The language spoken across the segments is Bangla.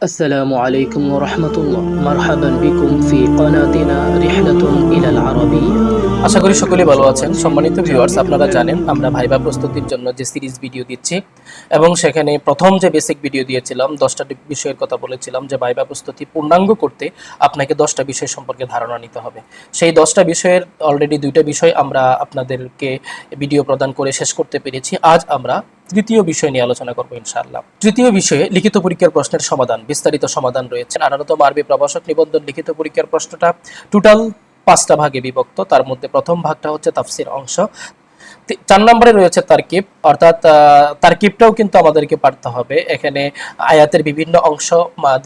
السلام عليكم ورحمة الله مرحبا بكم في قناتنا رحلة إلى العربية আশা করি সকলেই ভালো আছেন সম্মানিত ভিউয়ার্স আপনারা জানেন আমরা ভাইবা প্রস্তুতির জন্য যে সিরিজ ভিডিও দিচ্ছি এবং সেখানে প্রথম যে বেসিক ভিডিও দিয়েছিলাম দশটা বিষয়ের কথা বলেছিলাম যে ভাইবা প্রস্তুতি পূর্ণাঙ্গ করতে আপনাকে দশটা বিষয় সম্পর্কে ধারণা নিতে হবে সেই দশটা বিষয়ের অলরেডি দুইটা বিষয় আমরা আপনাদেরকে ভিডিও প্রদান করে শেষ করতে পেরেছি আজ আমরা তৃতীয় বিষয় নিয়ে আলোচনা করব ইনশাআল্লাহ। তৃতীয় বিষয়ে লিখিত পরীক্ষার প্রশ্নের সমাধান, বিস্তারিত সমাধান রয়েছে। আনারত আরবি প্রবাসক নিবন্ধন লিখিত পরীক্ষার প্রশ্নটা টোটাল পাঁচটা ভাগে বিভক্ত। তার মধ্যে প্রথম ভাগটা হচ্ছে তাফসির অংশ। চার নম্বরে রয়েছে তারকিব। অর্থাৎ তারকিবটাও কিন্তু আমাদেরকে পারতে হবে। এখানে আয়াতের বিভিন্ন অংশ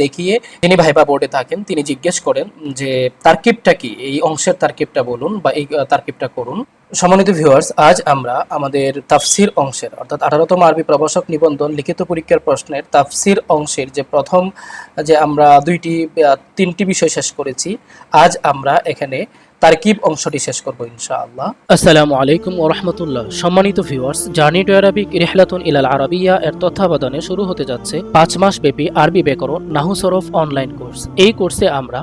দেখিয়ে তিনি ভাইবা বোর্ডে থাকেন। তিনি জিজ্ঞেস করেন যে, তারকিবটা কি? এই অংশের তারকিবটা বলুন বা এই তারকিবটা করুন। সম্মানিত ভিউয়ার্স আজ আমরা আমাদের তাফসির অংশের, অর্থাৎ আঠারোতম আরবি প্রভাষক নিবন্ধন, লিখিত পরীক্ষার প্রশ্নের তাফসির অংশের যে প্রথম, যে আমরা দুইটি তিনটি বিষয় শেষ করেছি, আজ আমরা এখানে তারকিব অংশটি শেষ করব ইনশাআল্লাহ। আসসালামু আলাইকুম ওয়া রাহমাতুল্লাহ। সম্মানিত ভিউয়ার্স জার্নি টু আরবিক রিহলাতুন ইলাল আরাবিয়া এর তত্ত্বাবধানে শুরু হতে যাচ্ছে পাঁচ মাস ব্যাপী আরবি ব্যাকরণ নাহু সরফ অনলাইন কোর্স এই কোর্সে আমরা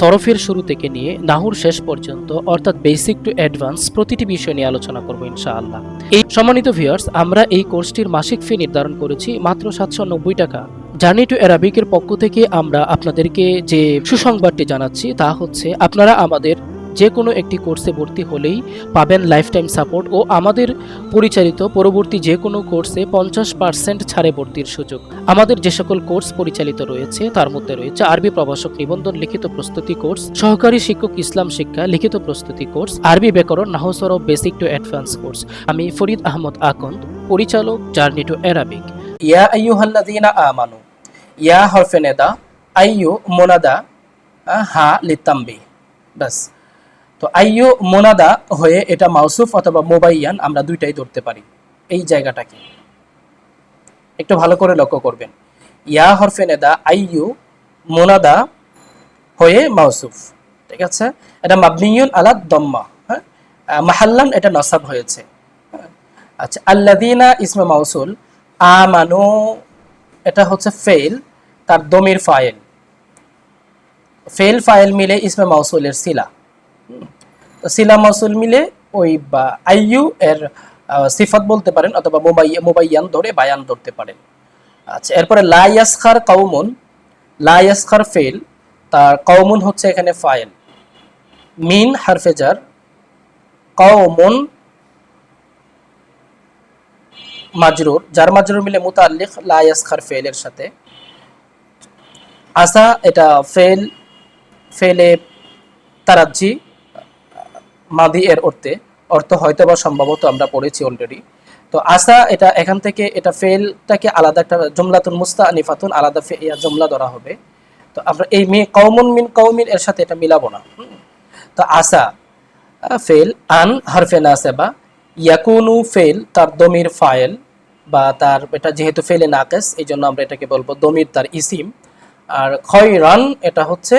সরফের শুরু থেকে নিয়ে নাহুর শেষ পর্যন্ত, অর্থাৎ বেসিক টু অ্যাডভান্স প্রতিটি বিষয় নিয়ে আলোচনা করব ইনশাআল্লাহ। এই সম্মানিত ভিউয়ার্স আমরা এই কোর্সটির মাসিক ফি নির্ধারণ করেছি মাত্র সাতশো নব্বই টাকা। জার্নি টু অ্যারাবিকের পক্ষ থেকে আমরা আপনাদেরকে যে সুসংবাদটি জানাচ্ছি তা হচ্ছে, আপনারা আমাদের যে কোনো একটি কোর্সে ভর্তি হলেই পাবেন লাইফ টাইম সাপোর্ট ও আমাদের পরিচালিত পরবর্তী যে কোনো কোর্সে পঞ্চাশ পার্সেন্ট ছাড়ে ভর্তির সুযোগ। আমাদের যে সকল কোর্স পরিচালিত রয়েছে, তার মধ্যে রয়েছে আরবি প্রভাষক নিবন্ধন, লিখিত প্রস্তুতি কোর্স, সহকারী শিক্ষক ইসলাম শিক্ষা, লিখিত প্রস্তুতি কোর্স, আরবি ব্যাকরণ নাহসর বেসিক টু অ্যাডভান্স কোর্স আমি ফরিদ আহমদ আকন্দ, পরিচালক জার্নি টু অ্যারাবিক ইয়া আইয়ুহাল্লাযীনা আমানু, ইয়া হরফে নেদা, আইয়ু মোনাদা হা লিতাম্বি ব্যাস। তো আইয়ু মোনাদা হয়ে এটা মাউসুফ অথবা মোবাইয়ান আমরা দুইটাই ধরতে পারি। এই জায়গাটাকে। একটু ভালো করে লক্ষ্য করবেন। ইয়া হরফে নেদা আইয়ু মোনাদা হয়ে মাউসুফ। ঠিক আছে? এটা মাবনিয়ুন আলা দম্মা। হ্যাঁ? মাহাল্লান এটা নসাব হয়েছে। হ্যাঁ? আচ্ছা আল্লাদিনা ইসমে মাউসুল আমানু, এটা হচ্ছে ফেল তার দমির ফাইল। ফেল ফাইল মিলে ইসমে মাউসুলের। তো সিলা মাসুল মিলে ওই, বা আইয়ু এর সিফাত বলতে পারেন অথবা মোবাই, মোবাইয়ান ধরে বায়ান ধরতে পারেন। আচ্ছা এরপরে লাইয়াসখার কৌমুন লাইয়াসখার ফেল তার কৌমুন হচ্ছে এখানে ফাইল। মিন হারফেজার কৌমুন মাজরুর, যার মাজরুর মিলে মুতাল্লিক লাইয়াসখার ফেলের সাথে। আসা এটা ফেল ফেলে তারাজ্জি মাদি এর অর্থে, অর্থ হয়তো বা সম্ভবত আমরা পড়েছি অলরেডি তো আসা, এটা এখান থেকে, এটা ফেলটাকে আলাদা একটা জুমলাতুন মুস্তা আনিফাতুন আলাদা ইয়া জুমলা ধরা হবে। তো আমরা এই মি কৌমুন মিন কৌমিন এর সাথে এটা মিলাবো না। তো আসা ফেল, আন, হরফে নাসেবা, ইয়াকুনু ফেল, তার দমির ফাইল বা তার, এটা যেহেতু ফেলে নাকেস এই জন্য আমরা এটাকে বলব দমির তার ইসিম। আর খয়রান, এটা হচ্ছে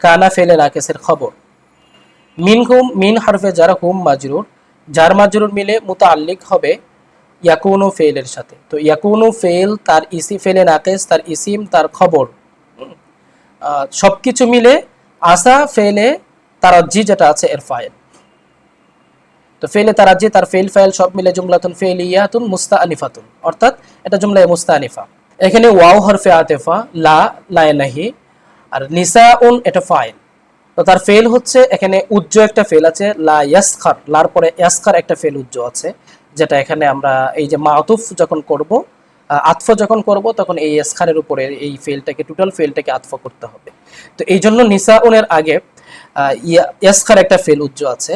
কানা ফেলে নাকেসের খবর। মিন হুম, মিন হারফে যারা হুম মাজরুর, যার মাজরুর মিলে মুতাল্লিক হবে ইয়াকুনু ফেলের সাথে। তো ইয়াকুনু ফেল তার ইসি ফেলে নাকেস তার ইসিম, তার খবর। সব কিছু মিলে আসা ফেলে তারাজ্জি যেটা আছে এর ফাইল। তো ফেলে তারাজ্জি, তার ফেল ফাইল সব মিলে জুমলাতুন ফেলিয়াতুন মুস্তা আনিফাতুন অর্থাৎ এটা জুমলা মুস্তা আনিফা এখানে ওয়াও হরফে আতেফা, লা, লায় নাহি, আর নিসা উন এটা ফাইল। তো তার ফেল হচ্ছে, এখানে উজ্জ্ব একটা ফেল আছে, লা ইয়াসখার, লার পরে ইয়াসখার একটা ফেল উজ্জ্ব আছে, যেটা এখানে আমরা এই যে মাতুফ যখন করব আতফ যখন করব, তখন এই ইয়াসখারের উপরে এই ফেলটাকে টোটাল ফেলটাকে আতফ করতে হবে। তো এই জন্য নিসা উনের আগে ইয়াসখার একটা ফেল উজ্জ্ব আছে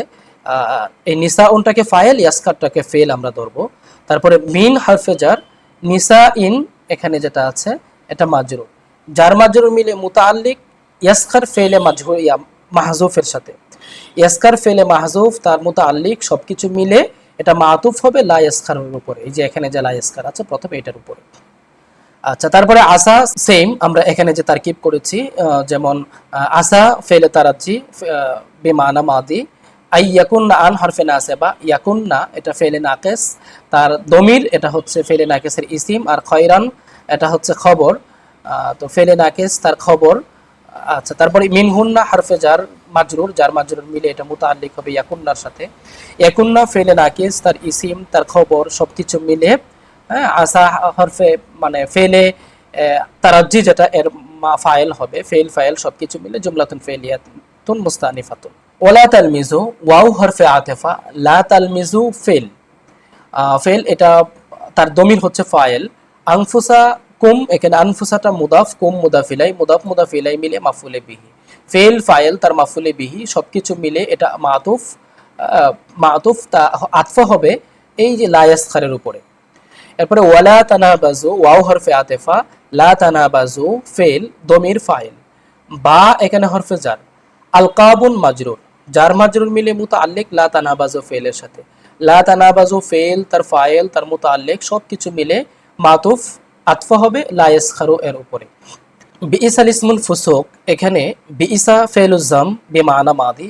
এই নিসা উনটাকে ফাইল ইয়াসখারটাকে ফেল আমরা ধরবো। তারপরে মিন হারফেজার নিসা ইন এখানে যেটা আছে, এটা মাজরু যার মাজরু মিলে মুতাল্লিক ইয়াসখার ফেলে মাজহু ইয়া মাহজুফের সাথে। ইয়াসখার ফেলে মাহজুফ, তার মুতাল্লিক সবকিছু মিলে এটা মাতুফ হবে, লা ইয়াসখারের উপরে। এই যে এখানে যে লা ইয়াসখার আছে, প্রথমে এটার উপরে। আচ্ছা তারপরে আসা সেম আমরা এখানে যে তারকিব করেছি যেমন আসা, ফেলে তারাচ্ছি বেমানা মাদি, আই ইয়াকুন না আন হরফে নাসেবা ইয়াকুন না, এটা ফেলে নাকেস। তার দমির, এটা হচ্ছে ফেলে নাকেসের ইসিম, আর খয়রান, এটা হচ্ছে খবর। তো ফেলে নাকেস, তার খবর। আচ্ছা তারপরে মিনহুন্না হারফে যার মাজরুর যার মাজরুর মিলে এটা মুতাআল্লিক হবে ইয়াকুন্নার সাথে। ইয়াকুন্না ফেলে নাকিস তার ইসিম, তার খবর, সবকিছু মিলে হ্যাঁ আসা হরফে মানে ফেলে তারাজ্জি যেটা এর মা ফাইল হবে ফেল ফাইল সবকিছু মিলে জুমলাতুন ফেলিয়াতুন মুস্তানিফাতুন। ওলা তালমিজু, ওয়াও হরফে আতেফা, লা তালমিজু ফেল ফেল এটা, তার দমির হচ্ছে ফাইল আনফুসা কুম এখানে আনফুসাটা মুদাফ কুম মুদাফিলাই, মুদাফ মুদাফিলাই মিলে মাফুলে বিহি। ফেল ফাইল তার মাফুলে বিহি, সবকিছু মিলে এটা মাতুফ মাতুফ তা আতফা হবে এই যে লায়াস খারের উপরে। এরপরে ওয়ালা তানাবাজু ওয়াও হরফে আতেফা, লা তানাবাজু ফেল, দমির ফাইল বা এখানে হরফে জার। আলকাবুন মাজরুর যার মাজরুর মিলে মুতাআল্লিক, লা তানাবাজু ফেলের সাথে। লা তানাবাজু ফেল, তার ফাইল তার মুতাআল্লিক, সবকিছু মিলে মাতুফ আতফা হবে লায়েস ইয়াসখারু এর উপরে। বিইসা ইসমুল ফুসুক, এখানে বিইসা ফেলুজাম বেমানা মাদি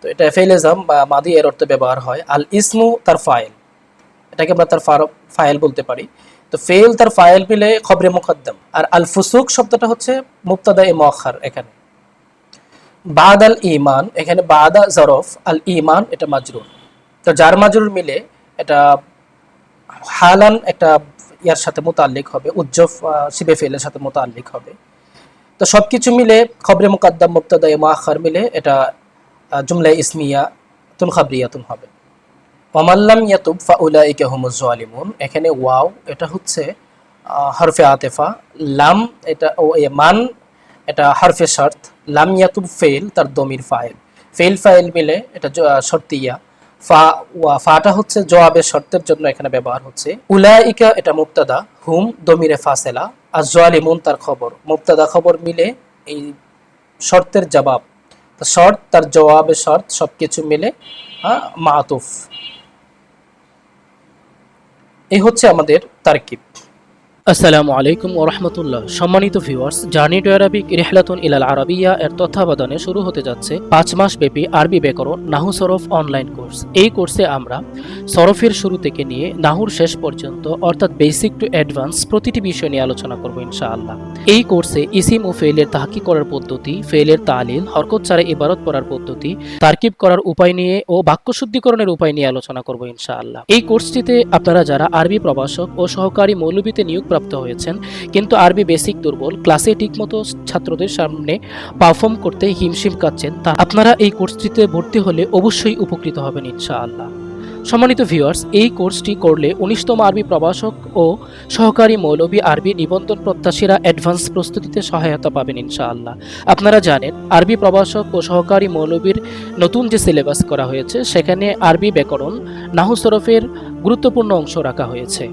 তো এটা ফেলেজাম বা মাদি এর অর্থে ব্যবহার হয়। আল ইসমু তার ফাইল, এটাকে আমরা তার ফাইল বলতে পারি। তো ফেল তার ফাইল মিলে খবরে মুকদ্দম। আর আল ফুসুক শব্দটা হচ্ছে মুক্তাদা এ মখার এখানে। বাদ আল ইমান এখানে বাদা জরফ, আল ইমান এটা মাজরুর। তো যার মাজরুর মিলে এটা হালান একটা ইয়ার সাথে মোতাল্লিক হবে উজ্জফ শিবে ফেলের সাথে মোতাল্লিক হবে। তো সব কিছু মিলে, খবরে মুকাদ্দাম মুক্তাদা এ মখার মিলে এটা জুমলা ইসমিয়া তুন খাবরিয়াতুন হবে। ওমাল্লাম ইয়াতুব ফাউলাইকা হুমুজ জালিমুন। এখানে ওয়াও, এটা হচ্ছে হরফে আতেফা। লাম, এটা ও মান, এটা হরফে শর্ত। লাম ইয়াতুব ফেল তার দমির ফাইল। ফেল ফাইল মিলে এটা শর্তিয়া ফা, ওয়া, ফাটা হচ্ছে জবাবের শর্তের জন্য এখানে ব্যবহার হচ্ছে। উলাইকা, এটা মুক্তাদা হুম, দমিরে ফাসেলা। আর জালিমুন, তার খবর। মুক্তাদা খবর মিলে এই শর্তের জবাব। শর্ত, তার জবাবে শর্ত, সবকিছু মিলে হ্যাঁ মাতুফ। এই হচ্ছে আমাদের তারকিব। আসসালামু আলাইকুম ও রহমতুল্লাহ। সম্মানিত ভিউয়ার্স, জার্নি টু আরবিক রেহলাতুন ইলাল আরাবিয়া এর তত্ত্বাবধানে শুরু হতে যাচ্ছে পাঁচ মাস ব্যাপী আরবি ব্যাকরণ নাহু সরফ অনলাইন কোর্স। এই কোর্সে আমরা সরফের শুরু থেকে নিয়ে নাহুর শেষ পর্যন্ত, অর্থাৎ বেসিক টু অ্যাডভান্স প্রতিটি বিষয় নিয়ে আলোচনা করব ইনশাআল্লাহ। এই কোর্সে ইসিম ও ফেলের তাহাকি করার পদ্ধতি ফেলের তালিল, হরকত ছাড়া ইবারত পড়ার পদ্ধতি, তারকিব করার উপায় নিয়ে ও বাক্য শুদ্ধিকরণের উপায় নিয়ে আলোচনা করব ইনশাআল্লাহ। এই কোর্সটিতে আপনারা যারা আরবি প্রভাষক ও সহকারী মৌলবীতে নিয়োগপ্রাপ্ত হয়েছেন, কিন্তু আরবি বেসিক দুর্বল, ক্লাসে ঠিকমতো ছাত্রদের সামনে পারফর্ম করতে হিমশিম কাচ্ছেন তা আপনারা এই কোর্সটিতে ভর্তি হলে অবশ্যই উপকৃত হবেন ইনশাআল্লাহ। সম্মানিত ভিউয়ার্স এই কোর্সটি করলে উনিশতম আরবি প্রভাষক ও সহকারী মৌলবী আরবি নিবন্ধন প্রত্যাশীরা অ্যাডভান্স প্রস্তুতিতে সহায়তা পাবেন ইনশাআল্লাহ। আপনারা জানেন, আরবি প্রভাষক ও সহকারী মৌলবীর নতুন যে সিলেবাস করা হয়েছে, সেখানে আরবি ব্যাকরণ, নাহু সরফের গুরুত্বপূর্ণ অংশ রাখা হয়েছে।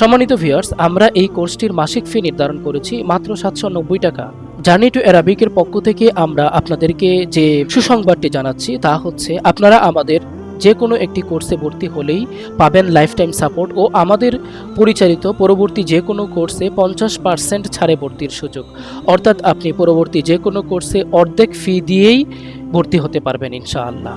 সম্মানিত ভিউয়ার্স আমরা এই কোর্সটির মাসিক ফি নির্ধারণ করেছি মাত্র সাতশো নব্বই টাকা। জার্নি টু অ্যারাবিকের পক্ষ থেকে আমরা আপনাদেরকে যে সুসংবাদটি জানাচ্ছি, তা হচ্ছে আপনারা আমাদের যে কোনো একটি কোর্সে ভর্তি হলেই পাবেন লাইফ টাইম সাপোর্ট ও আমাদের পরিচালিত পরবর্তী যে কোনো কোর্সে পঞ্চাশ পার্সেন্ট ছাড়ে ভর্তির সুযোগ। অর্থাৎ আপনি পরবর্তী যে কোনো কোর্সে অর্ধেক ফি দিয়েই ভর্তি হতে পারবেন ইনশাআল্লাহ।